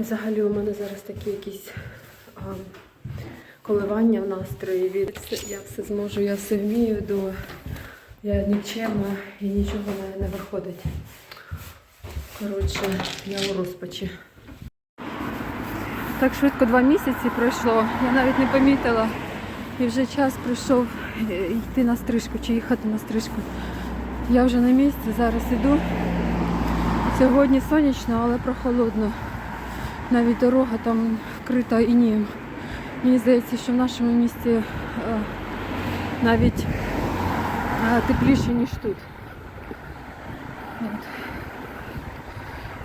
Взагалі у мене зараз такі якісь а, коливання в настрої від я все зможу, я все вмію до я нікчемна і нічого не, не виходить. Коротше, я у розпачі. Так швидко два місяці пройшло, я навіть не помітила. І вже час прийшов е, йти на стрижку чи їхати на стрижку. Я вже на місці, зараз іду. Сьогодні сонячно, але прохолодно. Навіть дорога там вкрита інієм. Мені здається, що в нашому місті е, навіть е, тепліше, ніж тут. От.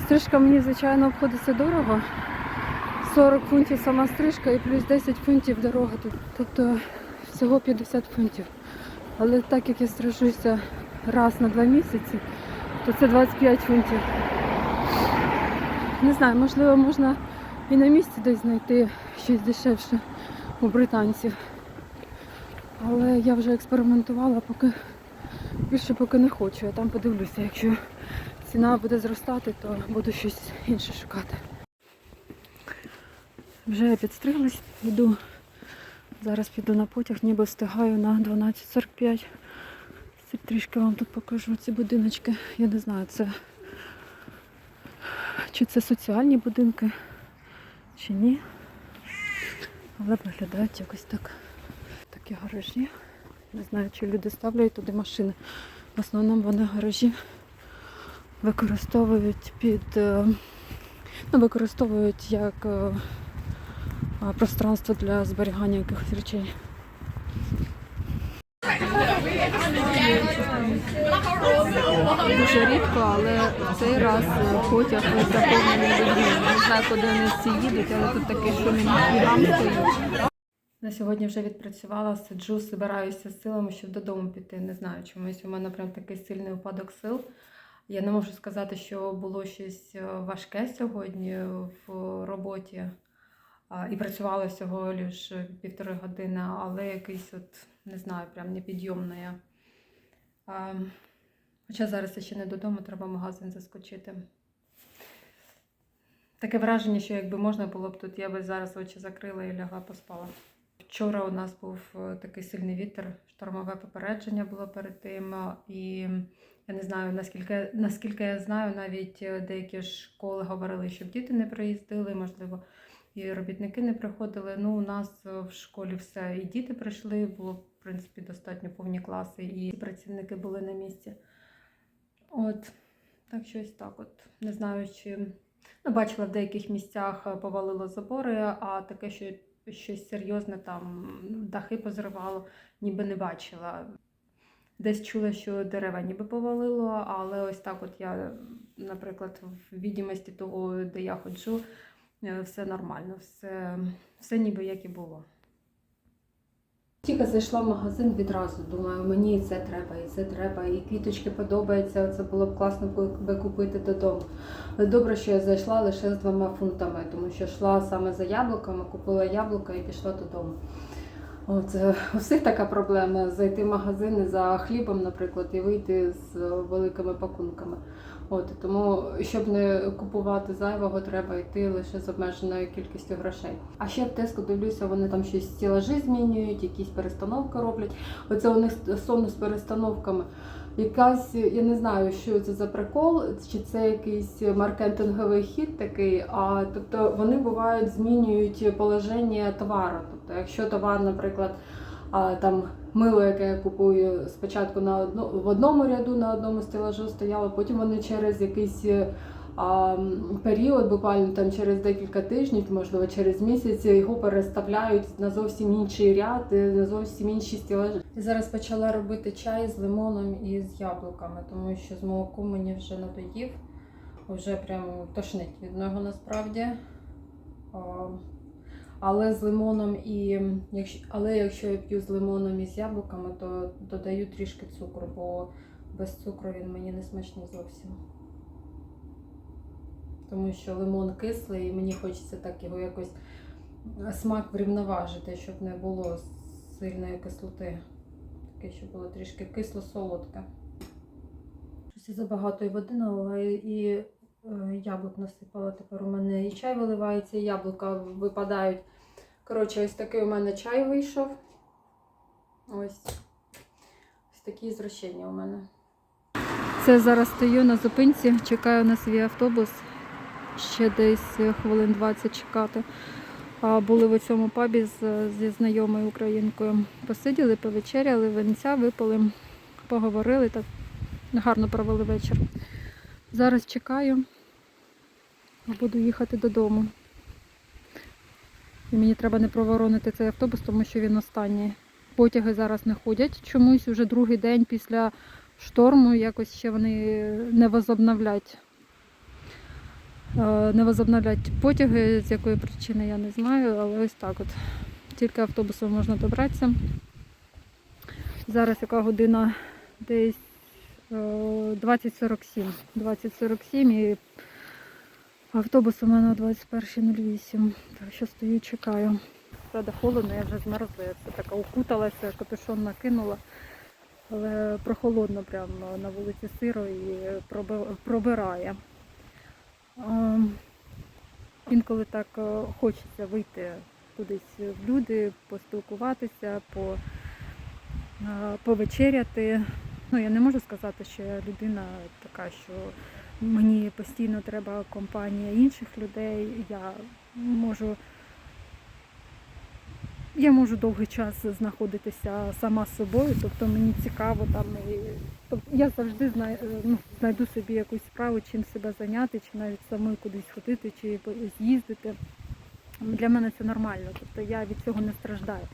Стрижка мені, звичайно, обходиться дорого. 40 фунтів сама стрижка і плюс 10 фунтів дорога тут. Тобто всього 50 фунтів. Але так як я стрижуся раз на два місяці, то це 25 фунтів. Не знаю, можливо, можна і на місці десь знайти щось дешевше у британців. Але я вже експериментувала, поки більше поки не хочу. Я там подивлюся, якщо ціна буде зростати, то буду щось інше шукати. Вже я підстриглась, йду. Зараз піду на потяг, ніби встигаю на 12.45. Це трішки вам тут покажу ці будиночки. Я не знаю, це чи це соціальні будинки, чи ні. Але виглядають якось так. Такі гаражі. Не знаю, чи люди ставлять туди машини. В основному вони гаражі використовують під е, ну, використовують як е, пространство для зберігання якихось речей. Дуже рідко, але цей раз е, потяг заповнений людьми. Не знаю, куди вони всі їдуть, але тут такий шумний гам стоїть. На сьогодні вже відпрацювала, сиджу, збираюся з силами, щоб додому піти. Не знаю, чомусь у мене прям такий сильний упадок сил. Я не можу сказати, що було щось е, важке сьогодні в роботі. І працювала всього лише півтори години, але якийсь от, не знаю, прям непідйомне. А, Хоча зараз я ще не додому, треба в магазин заскочити. Таке враження, що якби можна було б тут, я би зараз очі закрила і лягла поспала. Вчора у нас був е, такий сильний вітер, штормове попередження було перед тим. І я не знаю, наскільки, наскільки я знаю, навіть е, деякі школи говорили, щоб діти не приїздили, можливо, і робітники не приходили. Ну, у нас е, в школі все. І діти прийшли, було, в принципі, достатньо повні класи, і працівники були на місці. От, так щось так от. Не знаю, чи ну, бачила в деяких місцях е, повалило забори, а таке, що щось серйозне там дахи позривало, ніби не бачила. Десь чула, що дерева ніби повалило, але ось так от я, наприклад, в відомості того, де я ходжу, все нормально, все, все ніби як і було. Тільки зайшла в магазин відразу, думаю, мені це треба, і це треба, і квіточки подобаються, це було б класно би купити додому. Але добре, що я зайшла лише з двома фунтами, тому що йшла саме за яблуками, купила яблука і пішла додому. От, е, у така проблема зайти в магазини за хлібом, наприклад, і вийти з великими пакунками. От, тому, щоб не купувати зайвого, треба йти лише з обмеженою кількістю грошей. А ще в Теско дивлюся, вони там щось стілажі змінюють, якісь перестановки роблять. Оце у них стосовно з перестановками. Якась, я не знаю, що це за прикол, чи це якийсь маркетинговий хід такий. А тобто вони бувають змінюють положення товару. Тобто, якщо товар, наприклад, там мило, яке я купую спочатку на одно, в одному ряду на одному стелажу стояло, потім вони через якийсь а, період, буквально там через декілька тижнів, можливо, через місяць, його переставляють на зовсім інший ряд, е, на зовсім інші стелажі. Я зараз почала робити чай з лимоном і з яблуками, тому що з молоком мені вже надоїв, вже прям тошнить від нього насправді. Але з лимоном і але якщо я п'ю з лимоном і з яблуками, то додаю трішки цукру, бо без цукру він мені не смачний зовсім. Тому що лимон кислий, і мені хочеться так його якось смак врівноважити, щоб не було сильної кислоти. Таке, щоб було трішки кисло-солодке. Щось я забагато і води налила, і е, яблук насипала. Тепер у мене і чай виливається, і яблука випадають. Коротше, ось такий у мене чай вийшов. Ось. Ось такі зрощення у мене. Це зараз стою на зупинці, чекаю на свій автобус. Ще десь хвилин 20 чекати. А були в цьому пабі з, зі знайомою українкою. Посиділи, повечеряли, винця випили, поговорили так гарно провели вечір. Зараз чекаю, буду їхати додому. І мені треба не проворонити цей автобус, тому що він останній. Потяги зараз не ходять. Чомусь вже другий день після шторму якось ще вони не возобновлять. Е, Не возобновлять потяги, з якої причини я не знаю, але ось так от. Тільки автобусом можна добратися. Зараз яка година десь е, 20.47. 20.47 і автобус у мене о 21.08. Так що стою, чекаю. Правда, холодно, я вже змерзла, я все така укуталася, капюшон накинула. Але прохолодно прямо на вулиці сиро і пробирає. Інколи так е, хочеться вийти кудись в люди, поспілкуватися, по, е, повечеряти. Ну, я не можу сказати, що я людина така, що мені постійно треба компанія інших людей. Я можу, я можу довгий час знаходитися сама з собою, тобто мені цікаво там і тобто я завжди знаю, ну, знайду собі якусь справу, чим себе зайняти, чи навіть самою кудись ходити, чи з'їздити. Для мене це нормально, тобто я від цього не страждаю.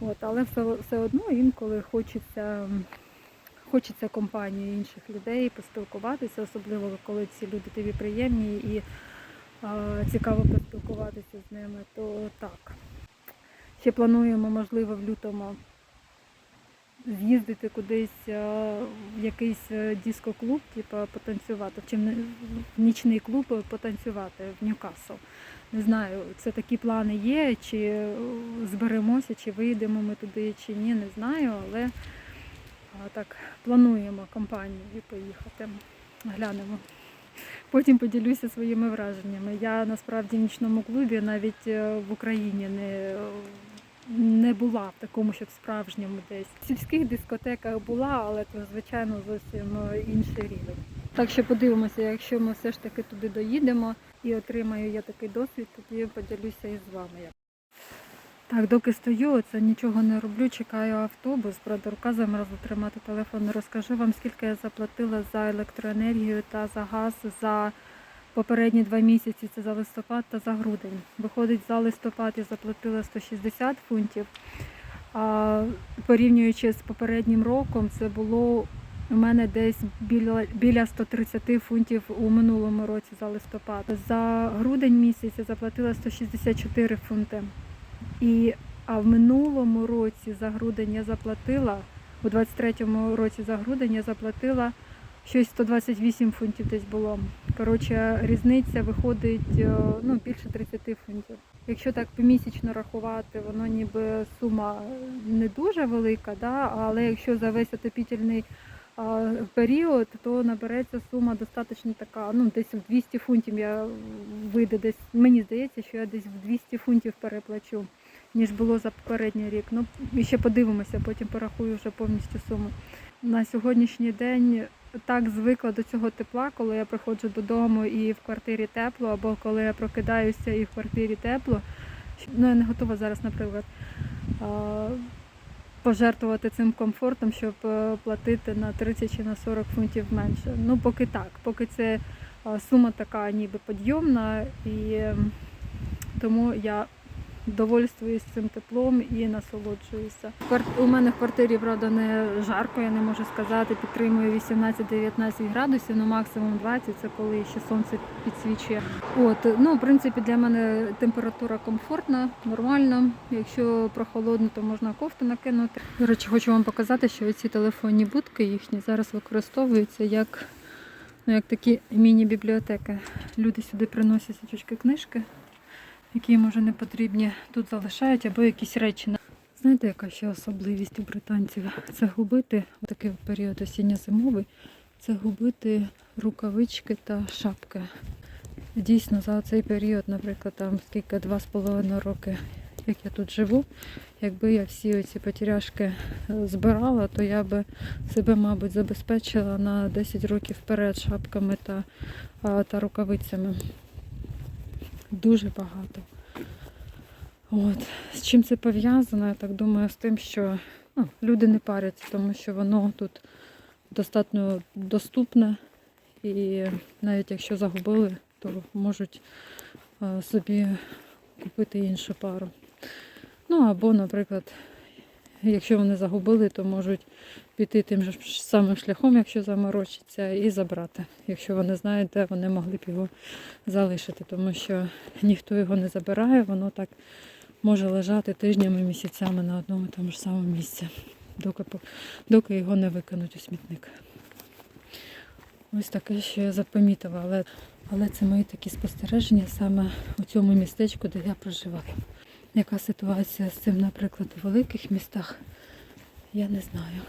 От, але все, все одно інколи хочеться, хочеться компанії інших людей, поспілкуватися, особливо коли ці люди тобі приємні і а, цікаво поспілкуватися з ними, то так. Ще плануємо, можливо, в лютому з'їздити кудись в якийсь е, диско-клуб, типу, потанцювати, чи в нічний клуб е, потанцювати в Ньюкасл. Не знаю, це такі плани є, чи е, зберемося, чи вийдемо ми туди, чи ні, не знаю, але так плануємо компанією поїхати. Глянемо. Потім поділюся своїми враженнями. Я насправді в нічному клубі навіть е, в Україні не, не була в такому, щоб справжньому десь. В сільських дискотеках була, але це, звичайно, зовсім е, інший рівень. Так що подивимося, якщо ми все ж таки туди доїдемо і отримаю я такий досвід, тоді поділюся із вами. Так, доки стою, це нічого не роблю, чекаю автобус. Правда, рука замерзла тримати телефон. Розкажу вам, скільки я заплатила за електроенергію та за газ за попередні два місяці. Це за листопад та за грудень. Виходить, за листопад я заплатила 160 фунтів. А порівнюючи з попереднім роком, це було у мене десь біля, біля 130 фунтів у минулому році за листопад. За грудень місяць я заплатила 164 фунти. І, а в минулому році за грудень я заплатила, у 23-му році за грудень я заплатила щось 128 фунтів десь було. Коротше, різниця виходить е, ну, більше 30 фунтів. Якщо так помісячно рахувати, воно ніби сума не дуже велика, да? але якщо за весь отопітельний період, то набереться сума достатньо така, ну десь в 200 фунтів я вийде десь. Мені здається, що я десь в 200 фунтів переплачу, ніж було за попередній рік. Ну і ще подивимося, потім порахую вже повністю суму. На сьогоднішній день так звикла до цього тепла, коли я приходжу додому і в квартирі тепло, або коли я прокидаюся і в квартирі тепло. Ну я не готова зараз, наприклад. Пожертвувати цим комфортом, щоб е, платити на 30 чи на 40 фунтів менше. Ну, поки так, поки це сума така ніби підйомна, і ем, тому я довольствуюсь цим теплом і насолоджуюся. У мене в квартирі, правда, не жарко, я не можу сказати. Підтримую 18-19 градусів, ну максимум 20, це коли ще сонце підсвічує. От, ну, в принципі, для мене температура комфортна, нормальна. Якщо прохолодно, то можна кофту накинути. До речі, хочу вам показати, що ці телефонні будки їхні зараз використовуються як, ну, як такі міні-бібліотеки. Люди сюди приносять січочки книжки які їм уже не потрібні, тут залишають або якісь речі. Знаєте, яка ще особливість у британців? Це губити в такий період осінньо-зимовий, загубити рукавички та шапки. Дійсно, за цей період, наприклад, там скільки два з половиною роки, як я тут живу, якби я всі оці потеряшки е, збирала, то я би себе, мабуть, забезпечила на 10 років вперед шапками та, та рукавицями. Дуже багато. От. З чим це пов'язано, я так думаю, з тим, що ну, люди не паряться, тому що воно тут достатньо доступне. І навіть якщо загубили, то можуть е, собі купити іншу пару. Ну або, наприклад, якщо вони загубили, то можуть піти тим же самим шляхом, якщо заморочиться, і забрати, якщо вони знають, де вони могли б його залишити, тому що ніхто його не забирає, воно так може лежати тижнями, місяцями на одному і тому ж самому місці, доки, доки його не викинуть у смітник. Ось таке, що я запомітила, але, але це мої такі спостереження саме у цьому містечку, де я проживаю. Яка ситуація з цим, наприклад, у великих містах, я не знаю.